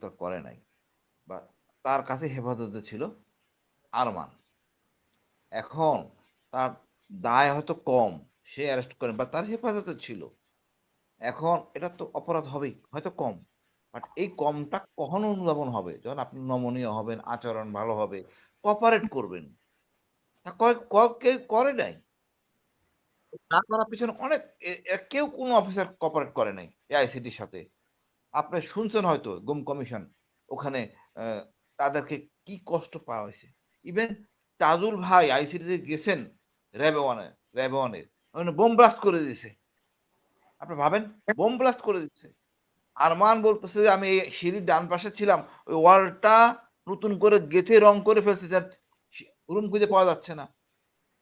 গ্রেফতার করে নাই। বা তার কাছে হেফাজতে ছিল আরমান। এখন তার দায় হয়তো কম, সে অ্যারেস্ট করেন বা তার হেফাজতে ছিল। এখন এটা তো অপরাধ হবেই, হয়তো কম। বাট এই কমটা কখন অনুধাবন হবে? যখন আপনি নমনীয় হবেন, আচরণ ভালো হবে কপারেট করবেন। তা কেউ করে নাই? না করার পিছনে অনেক কেউ কোনো অফিসার কপারেট করে নাই এআইসিটির সাথে। আপনি শুনছেন হয়তো গুম কমিশন ওখানে তাদেরকে কি কষ্ট পাওয়া হয়েছে? ইভেন তাজুল ভাই আইসিটিতে গেছেন র্যাবে ওয়ানে র্যাবে ওয়ানের বোম ব্লাস্ট করে দিয়েছে। আপনি ভাবেন? বোম ব্লাস্ট করে দিচ্ছে আরমান বলতেছে যে আমি এই সিঁড়ির ডান পাশে ছিলাম। ওই ওয়ালটা নতুন করে গেথে রং করে ফেলছে। যার রুম খুঁজে পাওয়া যাচ্ছে না।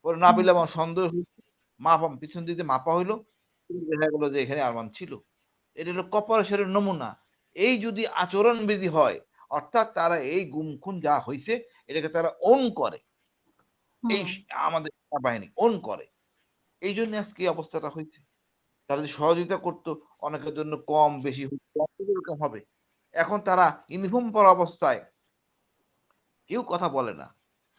পরে না পেলে আমার সন্দেহ মাপা পিছন দিকে মাপা হইল। দেখা গেলো যে এখানে আরমান ছিল। এটা হলো কপারেশনের নমুনা। এই যদি আচরণবিধি হয় অর্থাৎ তারা এই গুম খুন যা হয়েছে এটাকে তারা ওন করে। এই আমাদের বাহিনী ওন করে। এই জন্য আজকে এই অবস্থাটা হয়েছে তারা যদি সহযোগিতা করতো অনেকের জন্য কম বেশি এরকম হবে। এখন তারা ইউনিফর্ম পরা অবস্থায় কেউ কথা বলে না।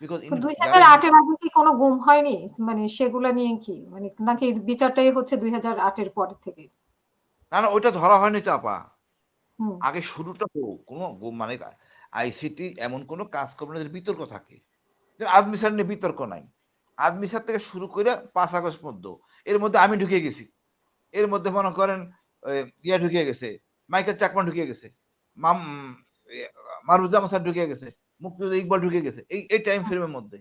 বিকজ দুই হাজার আটের আগে কি কোনো গুম হয়নি? মানে সেগুলা নিয়ে কি? মানে নাকি বিচারটাই হচ্ছে দুই হাজার আটের পর থেকে? না না ওইটা ধরা হয়নি তো আপা। আগে শুরুটা হোক কোনো মানে আইসিটি এমন কোনো কাজ করবে না বিতর্ক থাকে। আদমি স্যার নিয়ে বিতর্ক নাই। আদমি স্যার থেকে শুরু করে পাঁচ আগস্ট মধ্য এর মধ্যে আমি ঢুকে গেছি। এর মধ্যে মনে করেন ইয়া ঢুকে গেছে। মাইকেল চাকমা ঢুকে গেছে। মাম মারুজামা স্যার ঢুকে গেছে। মুক্তিযুদ্ধ ইকবাল ঢুকে গেছে। এই এই টাইম ফ্রেমের মধ্যে।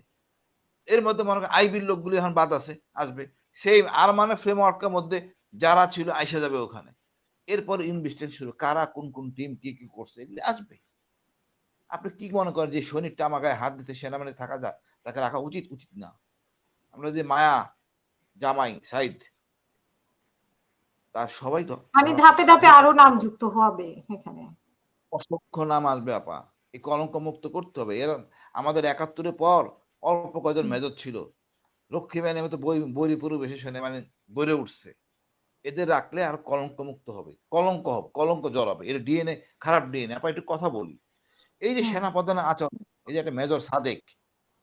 এর মধ্যে মনে করেন আইবির লোকগুলি এখন বাদ আছে আসবে। সেই আর মানে ফ্রেমওয়ার্কের মধ্যে যারা ছিল আইসা যাবে ওখানে। এরপর ইনভেস্টেশন শুরু। কারা কোন কোন টিম কি কি করছে এগুলি আসবে। আপনি কি মনে করেন যে শনির টামাগায় হাত দিতে সেনাবাহিনী থাকা যায়? তাকে রাখা উচিত? উচিত না। আমরা যে মায়া জামাই সাইদ তার সবাই তো মানে ধাপে ধাপে আরও নাম যুক্ত হবে এখানে। অসংখ্য নাম আসবে আপা। এই কলঙ্ক মুক্ত করতে হবে। এর আমাদের একাত্তরের পর অল্প কয়জন মেজর ছিল। লক্ষ্মী বাহিনী মতো বই বই পরিবেশে সেনা মানে গড়ে উঠছে। এদের রাখলে আর কলঙ্ক মুক্ত হবে। কলঙ্ক হবে কলঙ্ক জড়াবে। এর ডিএনএ খারাপ ডিএনএ আপা একটু কথা বলি। এই যে হুম। সেনা প্রধানের আচরণ এই যে একটা মেজর সাদেক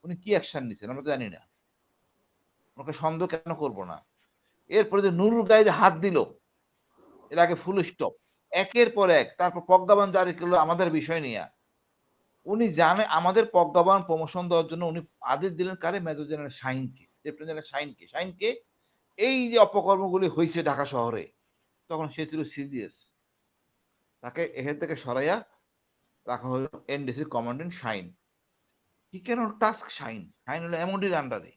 উনি কি অ্যাকশন নিচ্ছেন আমরা তো জানি না। ওকে সন্দেহ কেন করব না? এরপরে যে নুরুল গায়ে যে হাত দিল এর আগে ফুল স্টপ একের পর এক তারপর প্রজ্ঞাপন জারি করল আমাদের বিষয় নিয়ে। উনি জানে আমাদের প্রজ্ঞাপন প্রমোশন দেওয়ার জন্য উনি আদেশ দিলেন কারে? মেজর জেনারেল শাহিনকে। লেফটেন্যান্ট জেনারেল শাহিনকে। শাহিনকে এই যে অপকর্মগুলি হয়েছে ঢাকা শহরে, তখন সে ছিল সিজিএস। তাকে এখান থেকে সরাইয়া রাখা হলো এনডিসি কমান্ডেন্ট শাইন। কি কেন টাস্ক শাইন? শাইন হলো এমডির আন্ডারে।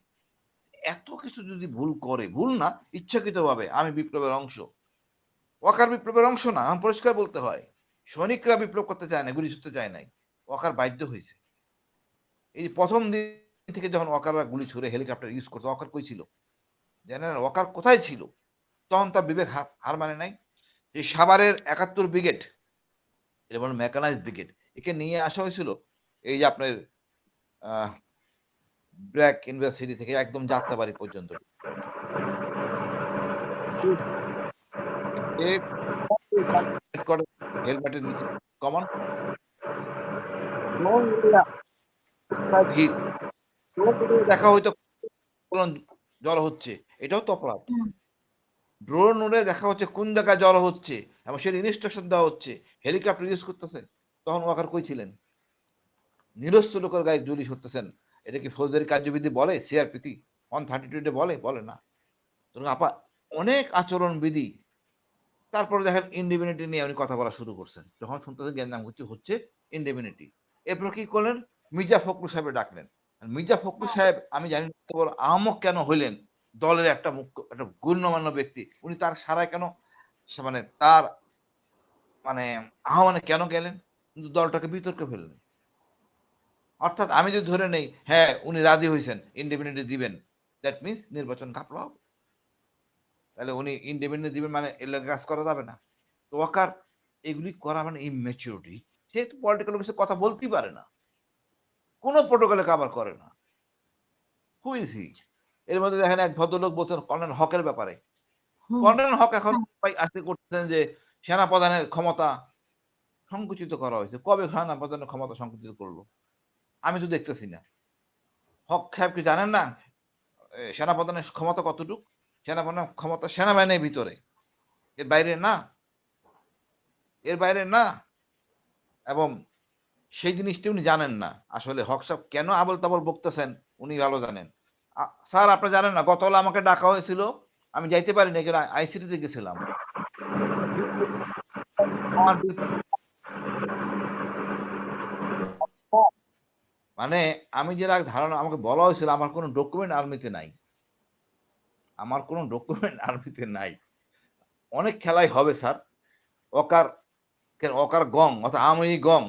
এত কিছু যদি ভুল করে, ভুল না, ইচ্ছাকৃতভাবে আমি বিপ্লবের অংশ। ওয়াকার বিপ্লবের অংশ না আমার পরিষ্কার বলতে হয়। সৈনিকরা বিপ্লব করতে চায় না গুলি ছুটতে চায় নাই। ওয়াকার বাধ্য হয়েছে। এই প্রথম দিন থেকে যখন ওয়াকাররা গুলি ছুড়ে হেলিকপ্টার ইউজ করতো, ওয়াকার কই ছিল? জানেন ওয়াকার কোথায় ছিল? তখন তার বিবেক হার হার মানে নাই। এই সাভারের একাত্তর ব্রিগেড এটা বলে মেকানাইজ ব্রিগেড একে নিয়ে আসা হয়েছিল এই যে আপনার ব্র্যাক ইউনিভার্সিটি থেকে একদম যাত্রাবাড়ি পর্যন্ত। হেলমেটের নিচে কমন। দেখা হয়তো জড়ো হচ্ছে। এটাও তো অপরাধ ড্রোন উড়ে দেখা হচ্ছে কোন জায়গায় জড়ো হচ্ছে এবং সেটা ইনস্ট্রাকশন দেওয়া হচ্ছে। হেলিকপ্টার ইউজ করতেছে তখন ওয়াকার কই ছিলেন? নিরস্ত লোকের গায়ে গুলি ছুটতেছেন এটা কি ফৌজদারি কার্যবিধি বলে? সিআরপিতি ওয়ান থার্টি টুতে বলে? বলে না। আপা অনেক আচরণ বিধি তারপরে দেখেন ইন্ডিমিউনিটি নিয়ে উনি কথা বলা শুরু করছেন। যখন শুনতেছেন জ্ঞান হচ্ছে হচ্ছে ইন্ডিমিউনিটি এরপর কি করলেন? মির্জা ফখরুল সাহেব ডাকলেন। মির্জা ফখরুল সাহেব আমি জানি বড় আহমক কেন হইলেন? দলের একটা মুখ্য, একটা গণ্যমান্য ব্যক্তি, উনি তার সারায় কেন মানে তার মানে আহ্বানে কেন গেলেন? কিন্তু দলটাকে বিতর্কে ফেললেন। অর্থাৎ আমি যদি ধরে নেই হ্যাঁ উনি রাজি হয়েছেন ইন্ডিপেন্ডেন্ট দিবেন দ্যাট মিনস নির্বাচন কাপড় হবে। তাহলে উনি ইন্ডিপেন্ডেন্ট দিবেন মানে এর লগে কাজ করা যাবে না। তো ওয়াকার এগুলি করা মানে ইমেচিউরিটি সে তো পলিটিক্যাল অফিসে কথা বলতেই পারে না। কোনো প্রোটোকলে কাবার করে না। হু হি এর মধ্যে দেখেন এক ভদ্রলোক বলছেন কর্নেল হকের ব্যাপারে। কর্নেল হক এখন আজকে করতেছেন যে সেনা প্রধানের ক্ষমতা সংকুচিত করা হয়েছে। কবে সেনাপ্রধানের ক্ষমতা সংকুচিত করল? আমি তো দেখতেছি না। হক সাহেব কি জানেন না? এ, সেনাপ্রধানের ক্ষমতা কতটুকু? সেনাপ্রধানের ক্ষমতা সেনাবাহিনীর ভিতরে। এর বাইরে না। এর বাইরে না। এবং সেই জিনিসটি উনি জানেন না। আসলে হক সাহেব কেন আবল তাবল বকতেছেন উনি ভালো জানেন। স্যার আপনি জানেন না, গতকাল আমাকে ডাকা হয়েছিল, আমি যাইতে পারিনি, এখানে আইসিটিতে গেছিলাম। মানে আমি যে রাগ ধারণা, আমাকে বলা হয়েছিল, আমার কোনো ডকুমেন্ট আর্মিতে নাই। আমার কোনো ডকুমেন্ট আর্মিতে নাই। অনেক খেলাই হবে, স্যার। অকার অকার গং, অর্থাৎ আমি গং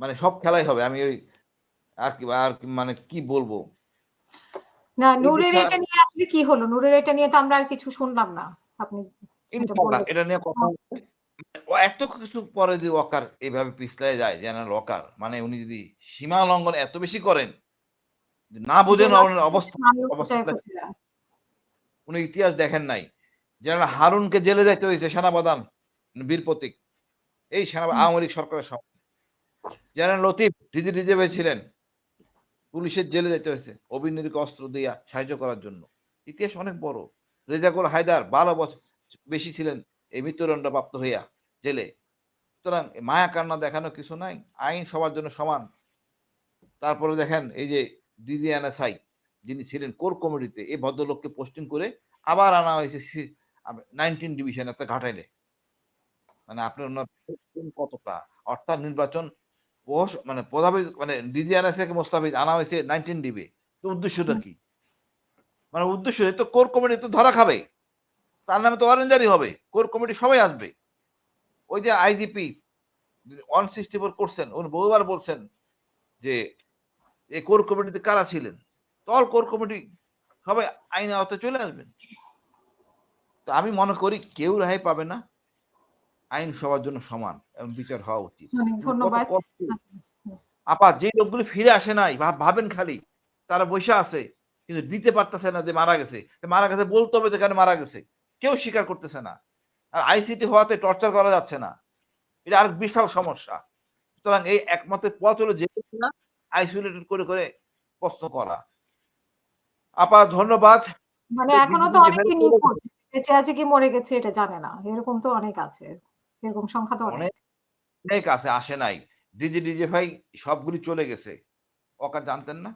মানে সব খেলাই হবে, আমি ওই আর কি, আর মানে কি বলব? না নূরের এটা নিয়ে আসলে কি হলো? নূরের এটা নিয়ে তো আমরা আর কিছু শুনলাম না। আপনি এটা নিয়ে কথা এত কিছু পরে যদি ওয়াকার এইভাবে পিছলায় যায় জেনারেল ওয়াকার মানে উনি যদি সীমা লঙ্ঘন এত বেশি করেন না বোঝেন অবস্থা। উনি ইতিহাস দেখেন নাই। জেনারেল হারুনকে জেলে যাইতে হয়েছে সেনাপ্রধান বীর প্রতীক। এই সেনা। আওয়ামী লীগ সরকারের সময় জেনারেল লতিফ রিজার্ভে ছিলেন। পুলিশের জেলে যেতে হয়েছে। অভিনয়কে অস্ত্র দিয়া সাহায্য করার জন্য। ইতিহাস অনেক বড়। রেজাকুল হায়দার বারো বছর বেশি ছিলেন এই মৃত্যুদণ্ড প্রাপ্ত হইয়া জেলে। সুতরাং মায়া কান্না দেখানো কিছু নাই। আইন সবার জন্য সমান। তারপরে দেখেন এই যে দিদি এনএসআই যিনি ছিলেন কোর কমিটিতে, এই ভদ্রলোককে পোস্টিং করে আবার আনা হয়েছে নাইনটিন ডিভিশন একটা ঘাটাইলে। মানে আপনার কতটা? অর্থাৎ নির্বাচন মানে প্রধাবি মানে ডিজি এনএসআই কে মোস্তাফিজ আনা হয়েছে নাইনটিন ডিবে তো উদ্দেশ্যটা কি? মানে উদ্দেশ্য তো কোর কমিটি তো ধরা খাবে। তার নামে তো অরেঞ্জারি হবে। কোর কমিটি সবাই আসবে। ওই যে আইজিপি ওয়ান সিক্সটি ফোর করছেন উনি বহুবার বলছেন যে এই কোর কমিটিতে কারা ছিলেন? তল কোর কমিটি সবাই আইন আওতায় চলে আসবেন। তো আমি মনে করি কেউ রেহাই পাবে না। আইন সবার জন্য সমান এবং বিচার হওয়া উচিত। আপা যে লোকগুলো ফিরে আসে নাই ভাবেন খালি তারা বসে আছে কিন্তু দিতে পারতেছে না যে মারা গেছে। মারা গেছে বলতে হবে যেখানে মারা গেছে। কেউ স্বীকার করতেছে না। আর আইসিটি হওয়াতে টর্চার করা যাচ্ছে না। এটা আর বিশাল সমস্যা। সুতরাং এই একমাত্র পথ হলো যে না আইসোলেটেড করে করে প্রশ্ন করা। আপা ধন্যবাদ। মানে এখনও তো অনেকে নিখোঁজ। বেঁচে আছে কি মরে গেছে এটা জানে না। এরকম তো অনেক আছে। এরকম সংখ্যা তো অনেক। অনেক আছে আসে নাই। ডিজে ডিজে ভাই সবগুলি চলে গেছে। ওকা জানতেন না?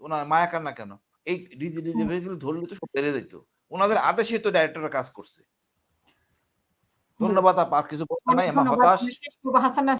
ওনার মায়া কান্না কেন? এই ডিজে ডিজে ভাই গুলো ধরলে তো সব বেড়ে যেত ওনাদের আদেশে তো ডাইরেক্টররা কাজ করছে। ধন্যবাদ আপা আর কিছু বলতে নাই। আমার হতাশ। হাসান